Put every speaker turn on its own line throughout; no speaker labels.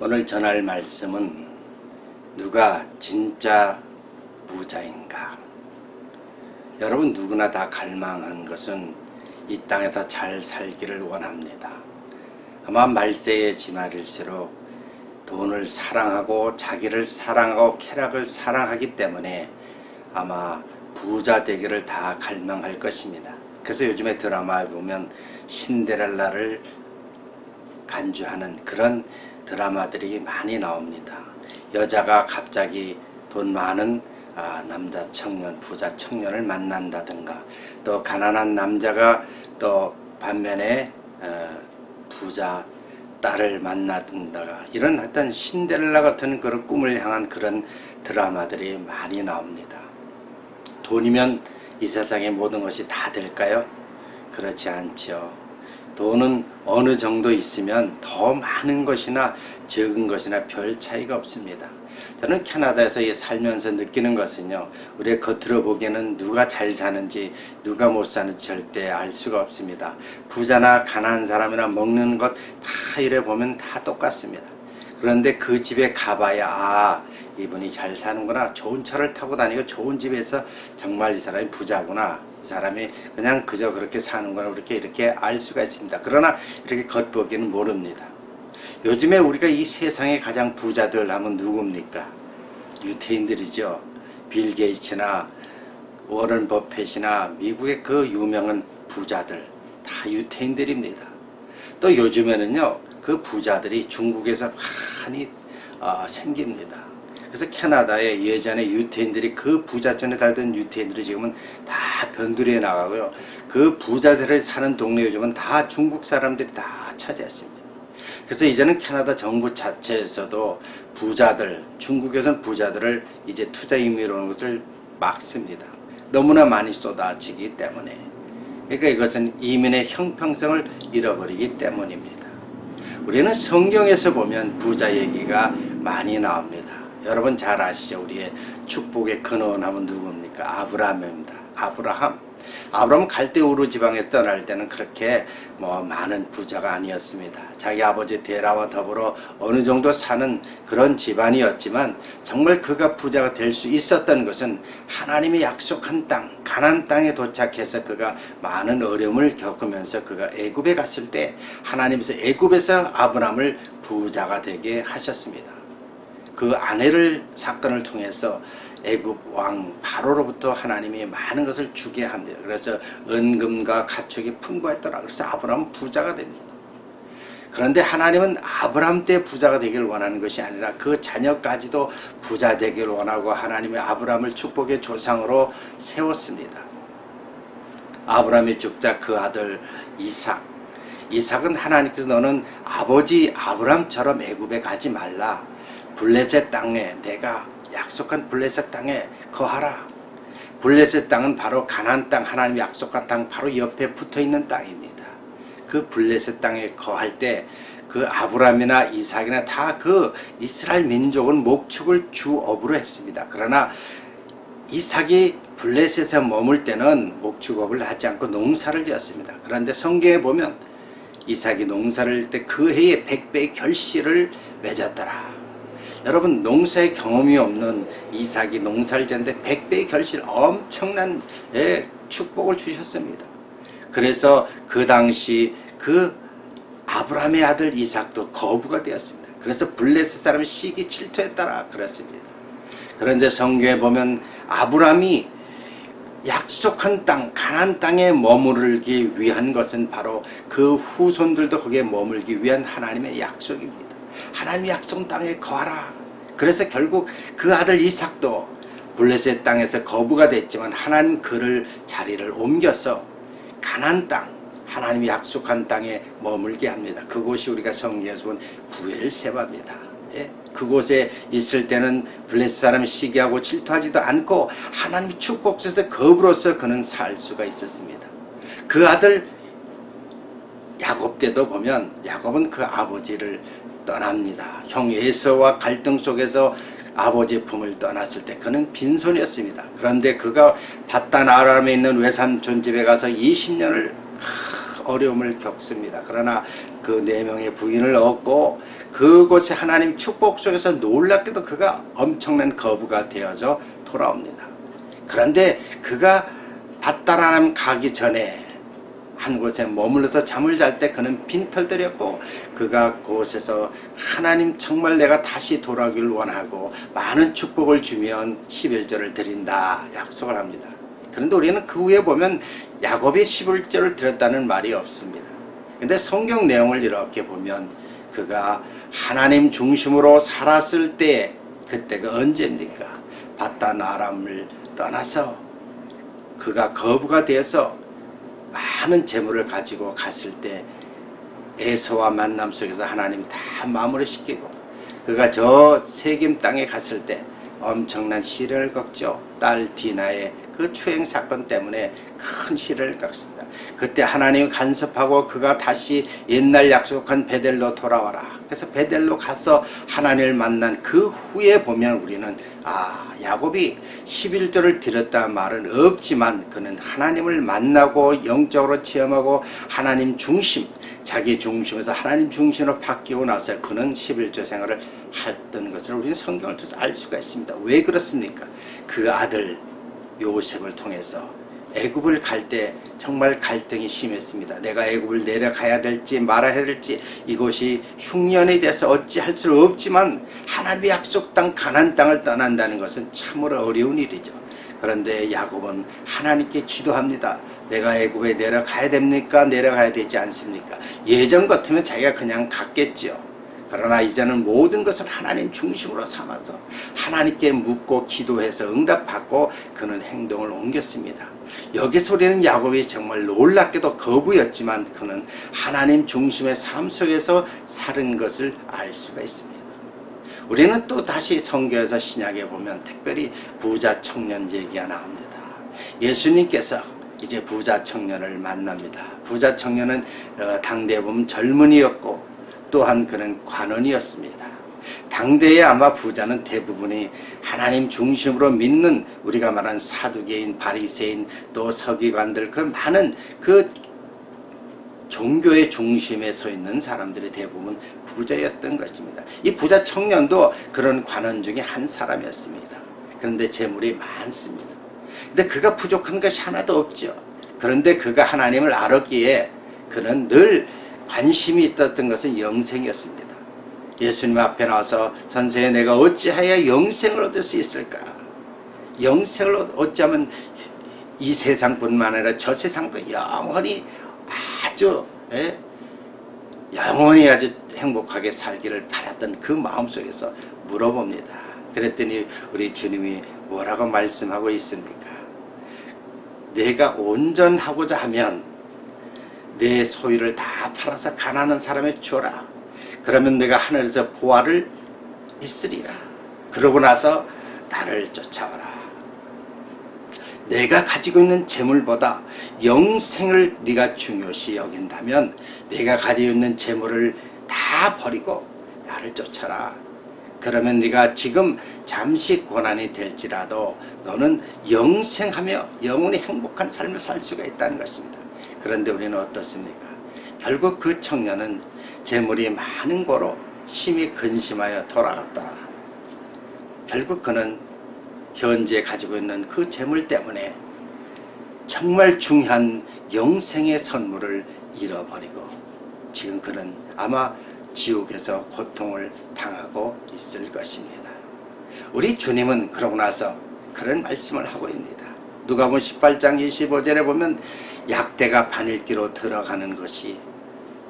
오늘 전할 말씀은 누가 진짜 부자인가? 여러분 누구나 다 갈망하는 것은 이 땅에서 잘 살기를 원합니다. 아마 말세의 지말일수록 돈을 사랑하고 자기를 사랑하고 쾌락을 사랑하기 때문에 아마 부자 되기를 다 갈망할 것입니다. 그래서 요즘에 드라마에 보면 신데렐라를 간주하는 그런 드라마들이 많이 나옵니다. 여자가 갑자기 돈 많은 아, 남자 청년, 부자 청년을 만난다든가 또 가난한 남자가 또 반면에 어, 부자 딸을 만나든가 이런 어떤 신데렐라 같은 그런 꿈을 향한 그런 드라마들이 많이 나옵니다. 돈이면 이 세상의 모든 것이 다 될까요? 그렇지 않죠. 돈은 어느 정도 있으면 더 많은 것이나 적은 것이나 별 차이가 없습니다. 저는 캐나다에서 살면서 느끼는 것은요, 우리 겉으로 보기에는 누가 잘 사는지, 누가 못 사는지 절대 알 수가 없습니다. 부자나 가난한 사람이나 먹는 것 다 이래 보면 다 똑같습니다. 그런데 그 집에 가봐야, 아, 이분이 잘 사는구나. 좋은 차를 타고 다니고 좋은 집에서 정말 이 사람이 부자구나. 이 사람이 그냥 그저 그렇게 사는구나. 이렇게 이렇게 알 수가 있습니다. 그러나 이렇게 겉보기는 모릅니다. 요즘에 우리가 이 세상에 가장 부자들 하면 누굽니까? 유태인들이죠. 빌 게이츠나 워런 버핏이나 미국의 그 유명한 부자들 다 유태인들입니다. 또 요즘에는요 그 부자들이 중국에서 많이 어, 생깁니다. 그래서 캐나다에 예전에 유태인들이 그 부자촌에 살던 유태인들이 지금은 다 변두리에 나가고요. 그 부자들이 사는 동네 요즘은 다 중국 사람들이 다 차지했습니다. 그래서 이제는 캐나다 정부 자체에서도 부자들, 중국에서는 부자들을 이제 투자 임의로 오는 것을 막습니다. 너무나 많이 쏟아지기 때문에. 그러니까 이것은 이민의 형평성을 잃어버리기 때문입니다. 우리는 성경에서 보면 부자 얘기가 많이 나옵니다. 여러분 잘 아시죠? 우리의 축복의 근원함은 누굽니까? 아브라함입니다. 아브라함. 아브라함 갈대우르 지방에 떠날 때는 그렇게 뭐 많은 부자가 아니었습니다. 자기 아버지 데라와 더불어 어느 정도 사는 그런 집안이었지만 정말 그가 부자가 될 수 있었던 것은 하나님이 약속한 땅, 가난 땅에 도착해서 그가 많은 어려움을 겪으면서 그가 애굽에 갔을 때 하나님께서 애굽에서 아브라함을 부자가 되게 하셨습니다. 그 아내를 사건을 통해서 애굽 왕 바로로부터 하나님이 많은 것을 주게 합니다. 그래서 은금과 가축이 풍부했더라. 그래서 아브라함은 부자가 됩니다. 그런데 하나님은 아브라함 때 부자가 되기를 원하는 것이 아니라 그 자녀까지도 부자 되기를 원하고 하나님의 아브라함을 축복의 조상으로 세웠습니다. 아브라함이 죽자 그 아들 이삭 이삭은 하나님께서 너는 아버지 아브라함처럼 애굽에 가지 말라 블레셋 땅에 내가 약속한 블레셋 땅에 거하라. 블레셋 땅은 바로 가나안 땅 하나님 약속한 땅 바로 옆에 붙어 있는 땅입니다. 그 블레셋 땅에 거할 때 그 아브라함이나 이삭이나 다 그 이스라엘 민족은 목축을 주업으로 했습니다. 그러나 이삭이 블레셋에 머물 때는 목축업을 하지 않고 농사를 지었습니다. 그런데 성경에 보면 이삭이 농사를 때 그 해에 백배의 결실을 맺었더라. 여러분 농사의 경험이 없는 이삭이 농사를 지는데 백배의 결실 엄청난 예, 축복을 주셨습니다. 그래서 그 당시 그 아브라함의 아들 이삭도 거부가 되었습니다. 그래서 블레셋 사람이 시기 질투에 따라 그렇습니다. 그런데 성경에 보면 아브라함이 약속한 땅, 가난 땅에 머무르기 위한 것은 바로 그 후손들도 거기에 머물기 위한 하나님의 약속입니다. 하나님의 약속 땅에 거하라. 그래서 결국 그 아들 이삭도 블레셋 땅에서 거부가 됐지만 하나님 그를 자리를 옮겨서 가난 땅, 하나님이 약속한 땅에 머물게 합니다. 그곳이 우리가 성경에서 본 부엘세바입니다. 예? 그곳에 있을 때는 블레셋 사람이 시기하고 질투하지도 않고 하나님이 축복해서 겁으로서 그는 살 수가 있었습니다. 그 아들 야곱 때도 보면 야곱은 그 아버지를 떠납니다. 형 에서와 갈등 속에서 아버지 품을 떠났을 때 그는 빈손이었습니다. 그런데 그가 바단 아람에 있는 외삼촌 집에 가서 20년을 어려움을 겪습니다. 그러나 그 네 명의 부인을 얻고 그곳에 하나님 축복 속에서 놀랍게도 그가 엄청난 거부가 되어져 돌아옵니다. 그런데 그가 밭다라람 가기 전에 한 곳에 머물러서 잠을 잘 때 그는 빈털들였고 그가 그곳에서 하나님 정말 내가 다시 돌아오길 원하고 많은 축복을 주면 11절을 드린다 약속을 합니다. 그런데 우리는 그 후에 보면 야곱이 11절을 드렸다는 말이 없습니다. 근데 성경 내용을 이렇게 보면 그가 하나님 중심으로 살았을 때 그때가 언제입니까? 바단 아람을 떠나서 그가 거부가 되어서 많은 재물을 가지고 갔을 때 에서와 만남 속에서 하나님이 다 마무리 시키고 그가 저 세겜 땅에 갔을 때 엄청난 시련을 겪죠. 딸 디나의 그 추행 사건 때문에 큰 시련을 겪습니다. 그때 하나님 간섭하고 그가 다시 옛날 약속한 베델로 돌아와라. 그래서 베델로 가서 하나님을 만난 그 후에 보면 우리는 아 야곱이 11조를 드렸다 말은 없지만 그는 하나님을 만나고 영적으로 체험하고 하나님 중심 자기 중심에서 하나님 중심으로 바뀌고 나서 그는 11조 생활을 했던 것을 우리는 성경을 통해서 알 수가 있습니다. 왜 그렇습니까? 그 아들 요셉을 통해서 애굽을 갈 때 정말 갈등이 심했습니다. 내가 애굽을 내려가야 될지 말아야 될지 이곳이 흉년이 돼서 어찌할 수 없지만 하나님의 약속 땅 가난 땅을 떠난다는 것은 참으로 어려운 일이죠. 그런데 야곱은 하나님께 기도합니다. 내가 애굽에 내려가야 됩니까? 내려가야 되지 않습니까? 예전 같으면 자기가 그냥 갔겠죠. 그러나 이제는 모든 것을 하나님 중심으로 삼아서 하나님께 묻고 기도해서 응답받고 그는 행동을 옮겼습니다. 여기서 우리는 야곱이 정말 놀랍게도 거부였지만 그는 하나님 중심의 삶 속에서 사는 것을 알 수가 있습니다. 우리는 또 다시 성경에서 신약에 보면 특별히 부자 청년 얘기가 나옵니다. 예수님께서 이제 부자 청년을 만납니다. 부자 청년은 어, 당대에 보면 젊은이였고 또한 그는 관원이었습니다. 당대에 아마 부자는 대부분이 하나님 중심으로 믿는 우리가 말한 사두개인, 바리새인, 또 서기관들 그 많은 그 종교의 중심에 서 있는 사람들이 대부분 부자였던 것입니다. 이 부자 청년도 그런 관원 중에 한 사람이었습니다. 그런데 재물이 많습니다. 근데 그가 부족한 것이 하나도 없죠. 그런데 그가 하나님을 알았기에 그는 늘 관심이 있었던 것은 영생이었습니다. 예수님 앞에 나와서 선생님 내가 어찌하여 영생을 얻을 수 있을까? 영생을 어쩌면 이 세상뿐만 아니라 저 세상도 영원히 아주 예? 영원히 아주 행복하게 살기를 바랐던 그 마음속에서 물어봅니다. 그랬더니 우리 주님이 뭐라고 말씀하고 있습니까? 내가 온전하고자 하면 내 소유를 다 팔아서 가난한 사람에 주어라. 그러면 내가 하늘에서 보화를 있으리라. 그러고 나서 나를 쫓아와라. 내가 가지고 있는 재물보다 영생을 네가 중요시 여긴다면 내가 가지고 있는 재물을 다 버리고 나를 쫓아라. 그러면 네가 지금 잠시 고난이 될지라도 너는 영생하며 영원히 행복한 삶을 살 수가 있다는 것입니다. 그런데 우리는 어떻습니까? 결국 그 청년은 재물이 많은 거로 심히 근심하여 돌아갔다. 결국 그는 현재 가지고 있는 그 재물 때문에 정말 중요한 영생의 선물을 잃어버리고 지금 그는 아마 지옥에서 고통을 당하고 있을 것입니다. 우리 주님은 그러고 나서 그런 말씀을 하고 있습니다. 누가복음 18장 25절에 보면 약대가 바늘기로 들어가는 것이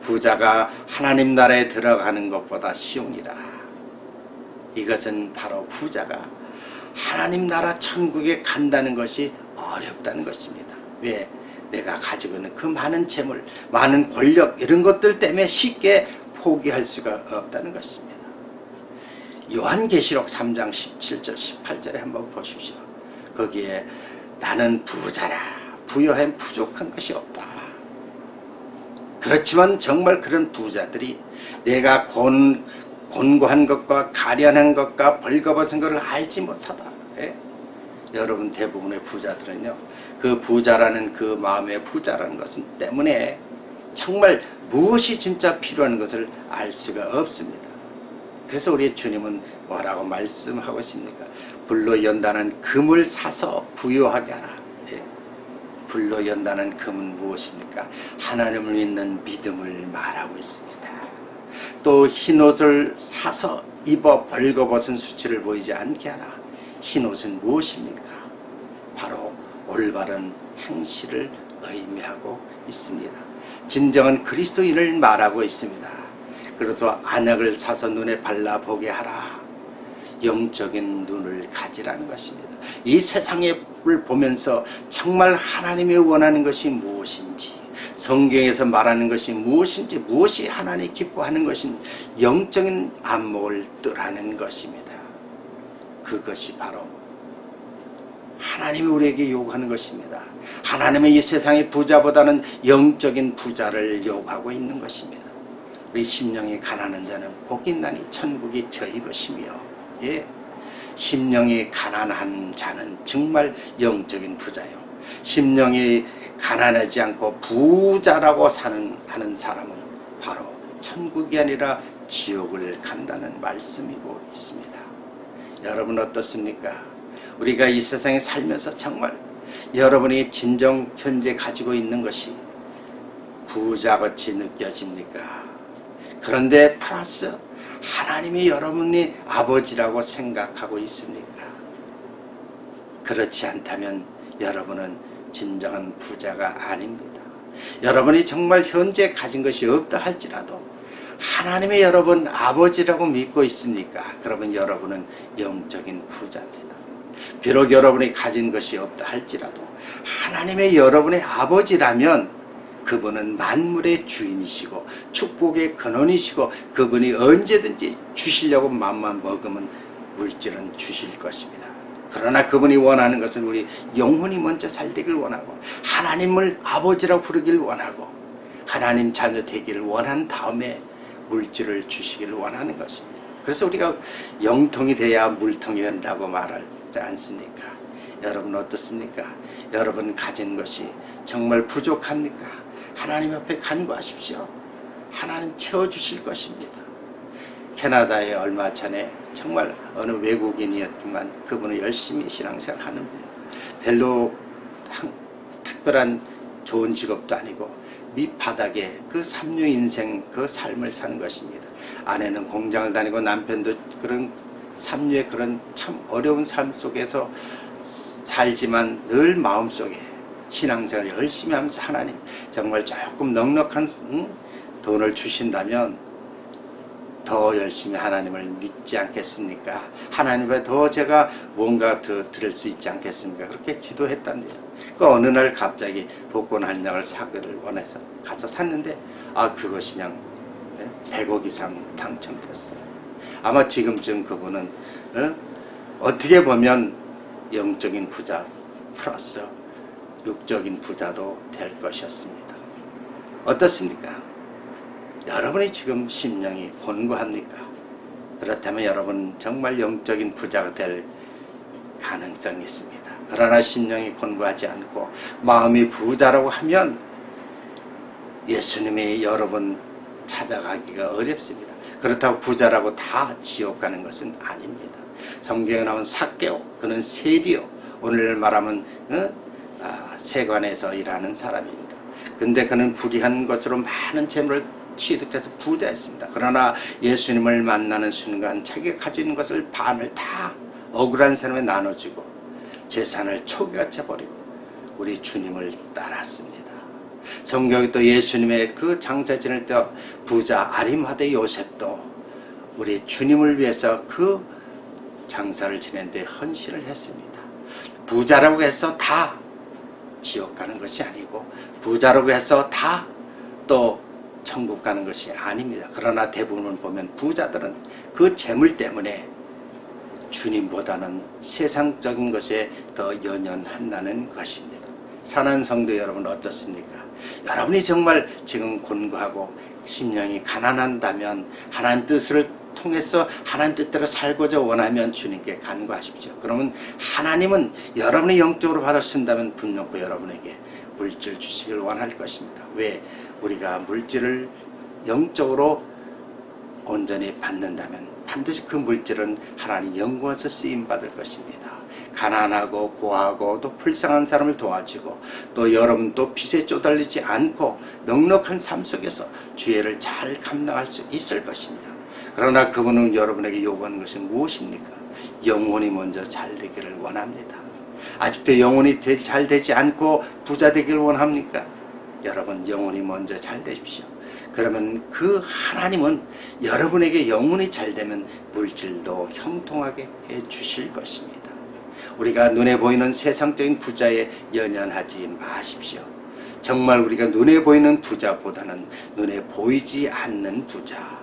부자가 하나님 나라에 들어가는 것보다 쉬우니라. 이것은 바로 부자가 하나님 나라 천국에 간다는 것이 어렵다는 것입니다. 왜? 내가 가지고 있는 그 많은 재물, 많은 권력 이런 것들 때문에 쉽게 포기할 수가 없다는 것입니다. 요한계시록 3장 17절 18절에 한번 보십시오. 거기에 나는 부자라 부여한 부족한 것이 없다. 그렇지만 정말 그런 부자들이 내가 곤, 곤고한 것과 가련한 것과 벌거벗은 것을 알지 못하다. 예? 여러분 대부분의 부자들은요. 그 부자라는 그 마음의 부자라는 것은 때문에 정말 무엇이 진짜 필요한 것을 알 수가 없습니다. 그래서 우리 주님은 뭐라고 말씀하고 있습니까? 불로 연다는 금을 사서 부여하게 하라. 예. 불로 연다는 금은 무엇입니까? 하나님을 믿는 믿음을 말하고 있습니다. 또 흰옷을 사서 입어 벌거벗은 수치를 보이지 않게 하라. 흰옷은 무엇입니까? 바로 올바른 행실을 의미하고 있습니다. 진정한 그리스도인을 말하고 있습니다. 그래서 안약을 사서 눈에 발라보게 하라. 영적인 눈을 가지라는 것입니다. 이 세상을 보면서 정말 하나님이 원하는 것이 무엇인지 성경에서 말하는 것이 무엇인지 무엇이 하나님 기뻐하는 것인 영적인 안목을 뜨라는 것입니다. 그것이 바로 하나님이 우리에게 요구하는 것입니다. 하나님은 이 세상의 부자보다는 영적인 부자를 요구하고 있는 것입니다. 우리 심령이 가난한 자는 복이 있나니 천국이 저희 것이며 예. 심령이 가난한 자는 정말 영적인 부자요. 심령이 가난하지 않고 부자라고 사는 하는 사람은 바로 천국이 아니라 지옥을 간다는 말씀이고 있습니다. 여러분 어떻습니까? 우리가 이 세상에 살면서 정말 여러분이 진정 현재 가지고 있는 것이 부자같이 느껴집니까? 그런데 플러스 하나님이 여러분이 아버지라고 생각하고 있습니까? 그렇지 않다면 여러분은 진정한 부자가 아닙니다. 여러분이 정말 현재 가진 것이 없다 할지라도 하나님의 여러분 아버지라고 믿고 있습니까? 그러면 여러분은 영적인 부자입니다. 비록 여러분이 가진 것이 없다 할지라도 하나님의 여러분의 아버지라면 그분은 만물의 주인이시고 축복의 근원이시고 그분이 언제든지 주시려고 마음만 먹으면 물질은 주실 것입니다. 그러나 그분이 원하는 것은 우리 영혼이 먼저 잘 되길 원하고 하나님을 아버지라고 부르길 원하고 하나님 자녀 되기를 원한 다음에 물질을 주시기를 원하는 것입니다. 그래서 우리가 영통이 돼야 물통이 된다고 말하지 않습니까? 여러분 어떻습니까? 여러분 가진 것이 정말 부족합니까? 하나님 앞에 간구하십시오. 하나님 채워주실 것입니다. 캐나다에 얼마 전에 정말 어느 외국인이었지만 그분은 열심히 신앙생활 하는 분. 별로 특별한 좋은 직업도 아니고 밑바닥에 그 삼류 인생 그 삶을 사는 것입니다. 아내는 공장을 다니고 남편도 그런 삼류의 그런 참 어려운 삶 속에서 살지만 늘 마음속에 신앙생활 열심히 하면서 하나님 정말 조금 넉넉한 돈을 주신다면 더 열심히 하나님을 믿지 않겠습니까? 하나님에 더 제가 뭔가 더 들을 수 있지 않겠습니까? 그렇게 기도했답니다. 그 어느 날 갑자기 복권 한 장을 사기를 원해서 가서 샀는데 아 그것이 그냥 100억 이상 당첨됐어요. 아마 지금쯤 그분은 어? 떻게 보면 영적인 부자 플러스 육적인 부자도 될 것이었습니다. 어떻습니까? 여러분이 지금 심령이 곤고합니까? 그렇다면 여러분 정말 영적인 부자가 될 가능성이 있습니다. 그러나 심령이 곤고하지 않고 마음이 부자라고 하면 예수님이 여러분 찾아가기가 어렵습니다. 그렇다고 부자라고 다 지옥 가는 것은 아닙니다. 성경에 나온 사개오 그는 세리요 오늘 말하면 어? 아, 세관에서 일하는 사람입니다. 근데 그는 불의한 것으로 많은 재물을 취득해서 부자였습니다. 그러나 예수님을 만나는 순간 자기가 가지고 있는 것을 반을 다 억울한 사람에 나눠주고 재산을 초기화쳐 버리고 우리 주님을 따랐습니다. 성경이 또 예수님의 그 장사 지낼 때 부자 아림하대 요셉도 우리 주님을 위해서 그 장사를 지낸 데 헌신을 했습니다. 부자라고 해서 다 지옥 가는 것이 아니고 부자라고 해서 다 또 천국 가는 것이 아닙니다. 그러나 대부분을 보면 부자들은 그 재물 때문에 주님보다는 세상적인 것에 더 연연한다는 것입니다. 사는 성도 여러분 어떻습니까? 여러분이 정말 지금 곤고하고 심령이 가난한다면 하나님 뜻을 통해서 하나님 뜻대로 살고자 원하면 주님께 간구하십시오. 그러면 하나님은 여러분이 영적으로 받아 쓴다면 분명히 여러분에게 물질 주시길 원할 것입니다. 왜? 우리가 물질을 영적으로 온전히 받는다면 반드시 그 물질은 하나님 영광에서 쓰임 받을 것입니다. 가난하고 고하고 또 불쌍한 사람을 도와주고 또또 빚에 쪼달리지 않고 넉넉한 삶 속에서 주애를 잘 감당할 수 있을 것입니다. 그러나 그분은 여러분에게 요구하는 것이 무엇입니까? 영혼이 먼저 잘 되기를 원합니다. 아직도 영혼이 되, 잘 되지 않고 부자 되기를 원합니까? 여러분 영혼이 먼저 잘 되십시오. 그러면 그 하나님은 여러분에게 영혼이 잘 되면 물질도 형통하게 해 주실 것입니다. 우리가 눈에 보이는 세상적인 부자에 연연하지 마십시오. 정말 우리가 눈에 보이는 부자보다는 눈에 보이지 않는 부자.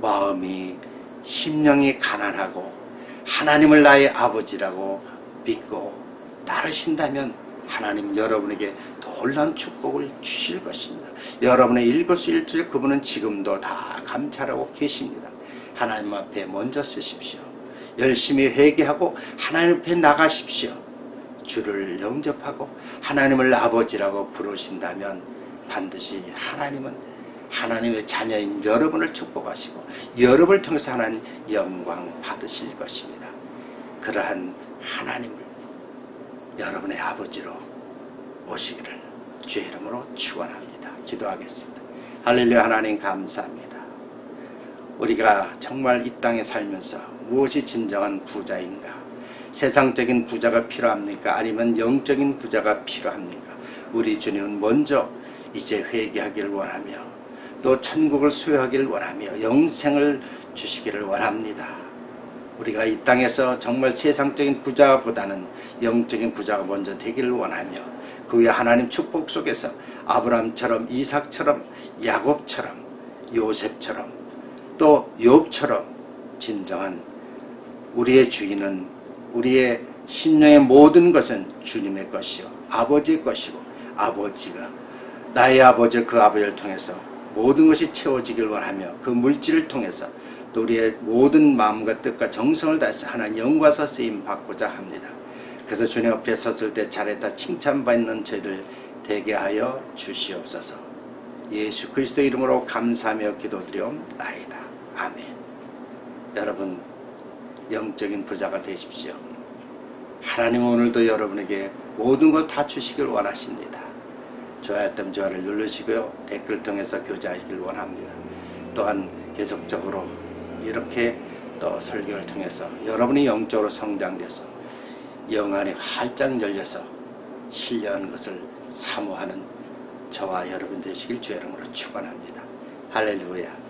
마음이 심령이 가난하고 하나님을 나의 아버지라고 믿고 따르신다면 하나님 여러분에게 놀라운 축복을 주실 것입니다. 여러분의 일거수일투 그분은 지금도 다 감찰하고 계십니다. 하나님 앞에 먼저 쓰십시오. 열심히 회개하고 하나님 앞에 나가십시오. 주를 영접하고 하나님을 아버지라고 부르신다면 반드시 하나님은 하나님의 자녀인 여러분을 축복하시고 여러분을 통해서 하나님 영광 받으실 것입니다. 그러한 하나님을 여러분의 아버지로 오시기를 주의 이름으로 축원합니다. 기도하겠습니다. 할렐루야 하나님 감사합니다. 우리가 정말 이 땅에 살면서 무엇이 진정한 부자인가? 세상적인 부자가 필요합니까? 아니면 영적인 부자가 필요합니까? 우리 주님은 먼저 이제 회개하기를 원하며 또 천국을 수여하기를 원하며 영생을 주시기를 원합니다. 우리가 이 땅에서 정말 세상적인 부자보다는 영적인 부자가 먼저 되기를 원하며 그 후에 하나님 축복 속에서 아브람처럼 이삭처럼 야곱처럼 요셉처럼 또 욥처럼 진정한 우리의 주인은 우리의 신령의 모든 것은 주님의 것이요 아버지의 것이고 아버지가 나의 아버지 그 아버지를 통해서 모든 것이 채워지길 원하며 그 물질을 통해서 또 우리의 모든 마음과 뜻과 정성을 다해서 하나님 영과서 쓰임 받고자 합니다. 그래서 주님 앞에 섰을 때 잘했다 칭찬받는 저희들 되게 하여 주시옵소서. 예수 그리스도 이름으로 감사하며 기도드리옵나이다. 아멘. 여러분 영적인 부자가 되십시오. 하나님 오늘도 여러분에게 모든 걸 다 주시길 원하십니다. 좋아할 땐 좋아를 누르시고요. 댓글 통해서 교제하시길 원합니다. 또한 계속적으로 이렇게 또 설교를 통해서 여러분이 영적으로 성장돼서 영안이 활짝 열려서 신뢰하는 것을 사모하는 저와 여러분 되시길 주의 이름으로 축원합니다. 할렐루야.